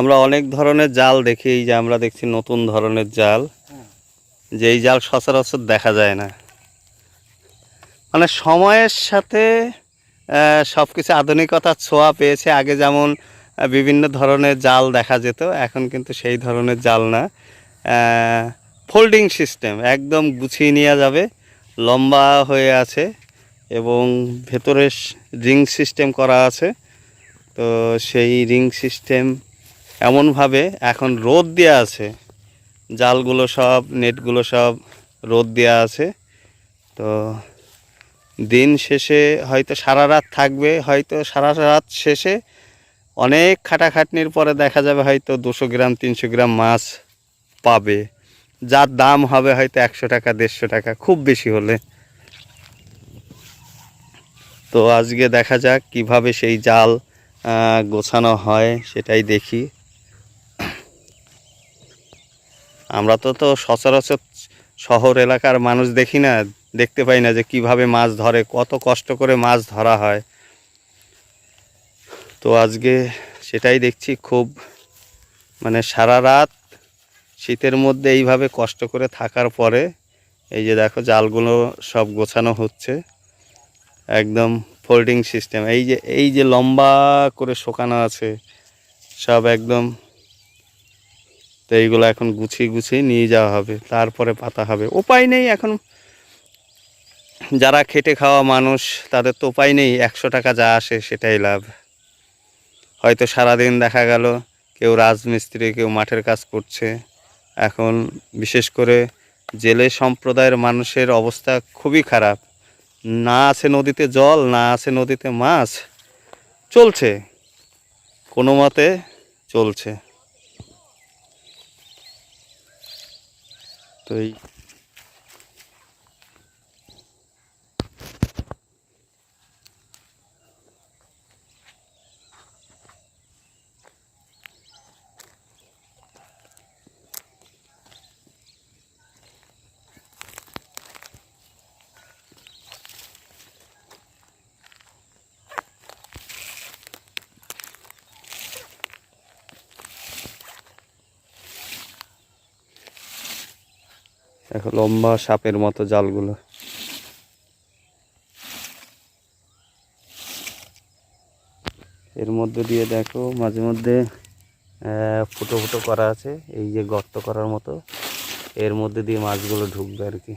আমরা অনেক ধরনের জাল দেখি, এই যে আমরা দেখছি নতুন ধরনের জাল। যে এই জাল সচরাচর দেখা যায় না। মানে সময়ের সাথে সব কিছু আধুনিকতার ছোঁয়া পেয়েছে। আগে যেমন বিভিন্ন ধরনের জাল দেখা যেত, এখন কিন্তু সেই ধরনের জাল না। ফোল্ডিং সিস্টেম একদম গুছিয়ে নেওয়া যাবে, লম্বা হয়ে আছে এবং ভেতরে রিং সিস্টেম করা আছে। তো সেই রিং সিস্টেম এমনভাবে এখন রোদ দেওয়া আছে। জালগুলো সব, নেটগুলো সব রোদ দেওয়া আছে। তো দিন শেষে হয়তো সারা রাত থাকবে, হয়তো সারা রাত শেষে অনেক খাটাখাটনির পরে দেখা যাবে হয়তো দুশো গ্রাম, তিনশো গ্রাম মাছ পাবে। যার দাম হবে হয়তো একশো টাকা, দেড়শো টাকা, খুব বেশি হলে। তো আজকে দেখা যাক কীভাবে সেই জাল গোছানো হয়, সেটাই দেখি। আমরা তো তো সচরাচর শহর এলাকার মানুষ দেখি না, দেখতে পাই না যে কীভাবে মাছ ধরে, কত কষ্ট করে মাছ ধরা হয়। তো আজকে সেটাই দেখছি খুব মানে সারা রাত শীতের মধ্যে এইভাবে কষ্ট করে থাকার পরে এই যে দেখো জালগুলো সব গোছানো হচ্ছে, একদম ফোল্ডিং সিস্টেম এই যে এই যে লম্বা করে শোকানো আছে, সব একদম তো এইগুলো এখন গুছিয়ে গুছিয়ে নিয়ে যাওয়া হবে, তারপরে পাতা হবে। উপায় নেই এখন। যারা খেটে খাওয়া মানুষ, তাদের তো উপায় নেই, একশো টাকা যা আসে সেটাই লাভ। হয়তো সারাদিন দেখা গেল, কেউ রাজমিস্ত্রি, কেউ মাঠের কাজ করছে। এখন বিশেষ করে জেলে সম্প্রদায়ের মানুষের অবস্থা খুবই খারাপ। না আছে নদীতে জল, না আছে নদীতে মাছ, চলছে। কোনো মতে চলছে। তো দেখো, লম্বা সাপের মতো জালগুলো। এর মধ্যে দিয়ে দেখো, মাঝে মধ্যে ফুটো ফুটো করা আছে, এই যে গর্ত করার মতো। এর মধ্যে দিয়ে মাছগুলো ঢুকবে আর কি।